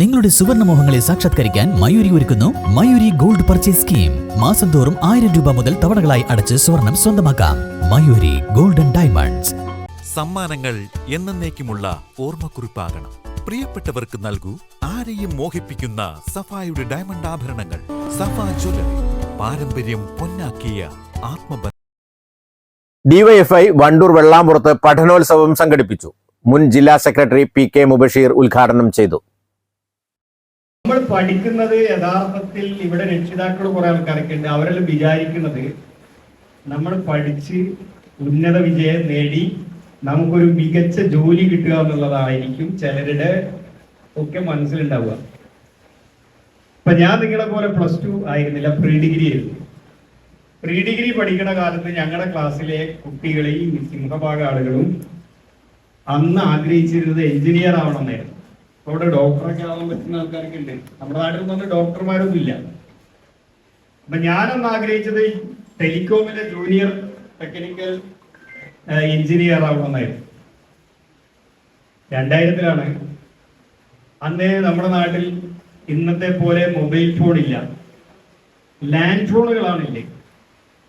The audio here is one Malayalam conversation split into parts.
നിങ്ങളുടെ സുവർണ മോഹങ്ങളെ സാക്ഷാത്കരിക്കാൻ മയൂരി ഒരുക്കുന്നു മയൂരി ഗോൾഡ് പർച്ചേസ് സ്കീം. മാസം തോറും ആയിരം രൂപ മുതൽ തവണകളായി അടച്ച് സ്വർണം സ്വന്തമാക്കാം. Mayuri golden diamonds. സമ്മാനങ്ങൾ എന്നേക്കുമുള്ള ഓർമ്മക്കുറിപ്പാകണം. പ്രിയപ്പെട്ടവർക്ക് നൽകൂ ആരെയും മോഹിപ്പിക്കുന്ന സഫായുടെ ഡയമണ്ട് ആഭരണങ്ങൾ. സഫ ജ്വല്ലറി പാരമ്പര്യം പൊന്നാക്കിയ ആത്മബന്ധം. ഡിവൈഎഫ്ഐ വണ്ടൂർ വെള്ളാമ്പുറത്ത് പഠനോത്സവം സംഘടിപ്പിച്ചു. മുൻ ജില്ലാ സെക്രട്ടറി പി കെ മുബഷീർ ഉദ്ഘാടനം ചെയ്തു. നമ്മൾ പഠിക്കുന്നത് യഥാർത്ഥത്തിൽ ഇവിടെ രക്ഷിതാക്കൾ കുറെ ആൾക്കാരൊക്കെ ഉണ്ട്. അവരെല്ലാം വിചാരിക്കുന്നത് നമ്മൾ പഠിച്ച് ഉന്നത വിജയം നേടി നമുക്കൊരു മികച്ച ജോലി കിട്ടുക എന്നുള്ളതായിരിക്കും ചിലരുടെ ഒക്കെ മനസ്സിലുണ്ടാവുക. ഇപ്പൊ ഞാൻ നിങ്ങളെ പോലെ പ്ലസ് ടു ആയിരുന്നില്ല പ്രീ ഡിഗ്രി ആയിരുന്നു. പ്രീ ഡിഗ്രി പഠിക്കുന്ന കാലത്ത് ഞങ്ങളുടെ ക്ലാസ്സിലെ കുട്ടികളെയും സിംഹഭാഗ ആളുകളും അന്ന് ആഗ്രഹിച്ചിരുന്നത് എഞ്ചിനീയർ ആവണമെന്നായിരുന്നു. ഇവിടെ ഡോക്ടറൊക്കെ ആവാൻ പറ്റുന്ന ആൾക്കാരൊക്കെ ഉണ്ട്. നമ്മുടെ നാട്ടിൽ നിന്ന് ഡോക്ടർമാരൊന്നും ഇല്ല. അപ്പൊ ഞാനൊന്ന് ആഗ്രഹിച്ചത് ടെലികോമിലെ ജൂനിയർ ടെക്നിക്കൽ എഞ്ചിനീയർ ആവണമെന്നായിരുന്നു. രണ്ടായിരത്തിലാണ്. അന്ന് നമ്മുടെ നാട്ടിൽ ഇന്നത്തെ പോലെ മൊബൈൽ ഫോൺ ഇല്ല. ലാൻഡ് ഫോണുകളാണില്ലേ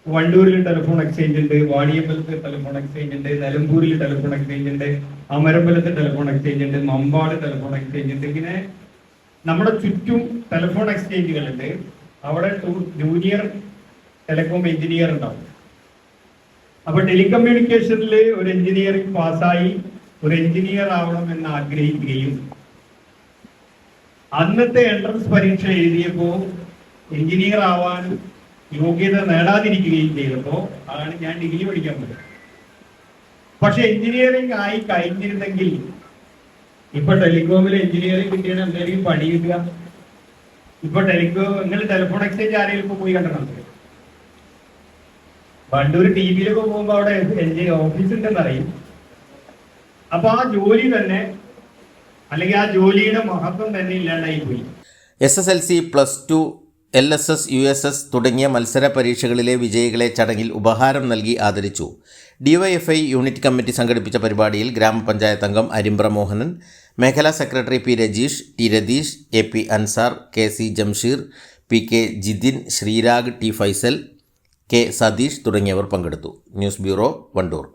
വണ്ടൂരിൽ ടെലിഫോൺ എക്സ്ചേഞ്ച് ഉണ്ട് വാണിയമ്പലത്ത് ടെലിഫോൺ എക്സ്ചേഞ്ച് ഉണ്ട് നിലമ്പൂരിൽ ടെലിഫോൺ എക്സ്ചേഞ്ച് ഉണ്ട് അമരമ്പലത്ത് ടെലിഫോൺ എക്സ്ചേഞ്ച് ഉണ്ട് മമ്പാട് ടെലിഫോൺ എക്സ്ചേഞ്ച് ഉണ്ട്. ഇങ്ങനെ നമ്മുടെ ചുറ്റും ടെലിഫോൺ എക്സ്ചേഞ്ചുകളുണ്ട് അവിടെ ജൂനിയർ ടെലികോം എഞ്ചിനീയർ ഉണ്ടാവും. അപ്പൊ ടെലികമ്മ്യൂണിക്കേഷനിൽ ഒരു എഞ്ചിനീയറിംഗ് പാസ്സായി ഒരു എഞ്ചിനീയർ ആവണം എന്ന് ആഗ്രഹിക്കുകയും അന്നത്തെ എൻട്രൻസ് പരീക്ഷ എഴുതിയപ്പോ എഞ്ചിനീയർ ആവാൻ യോഗ്യത നേടാതിരിക്കുകയും ചെയ്തപ്പോ ആണ് ഞാൻ ഡിഗ്രി പഠിക്കാൻ പറ്റും പക്ഷെ എഞ്ചിനീയറിംഗ് ആയി കഴിഞ്ഞിരുന്നെങ്കിൽ ഇപ്പൊ ടെലികോമിൽ എഞ്ചിനീയറിംഗ് കിട്ടിയാണ് എന്തായാലും പണി കിട്ടുക. ഇപ്പൊ ടെലികോം നിങ്ങൾ ടെലിഫോൺ എക്സ്ചേഞ്ച് ആരെങ്കിലും ഇപ്പൊ പോയി കണ്ടിട്ടുണ്ട്? പണ്ടൊരു ടി വിയിലൊക്കെ പോകുമ്പോ അവിടെ ഓഫീസ് ഉണ്ടെന്ന് അറിയും. അപ്പൊ ആ ജോലി തന്നെ അല്ലെങ്കിൽ ആ ജോലിയുടെ മഹത്വം തന്നെ ഇല്ലാണ്ടായി പോയി S S L C plus two L S S U S S തുടങ്ങിയ മത്സര പരീക്ഷകളിലെ വിജയികളെ ചടങ്ങിൽ ഉപഹാരം നൽകി ആദരിച്ചു. ഡിവൈഎഫ്ഐ യൂണിറ്റ് കമ്മിറ്റി സംഘടിപ്പിച്ച പരിപാടിയിൽ ഗ്രാമപഞ്ചായത്ത് അംഗം അരിമ്പ്ര മോഹനൻ മേഖലാ secretary P Rajeesh T Ratheesh A P Ansar K C Jamsheer P K Jithin Sreerag T Faisal K Satheesh തുടങ്ങിയവർ പങ്കെടുത്തു. News bureau Wandoor.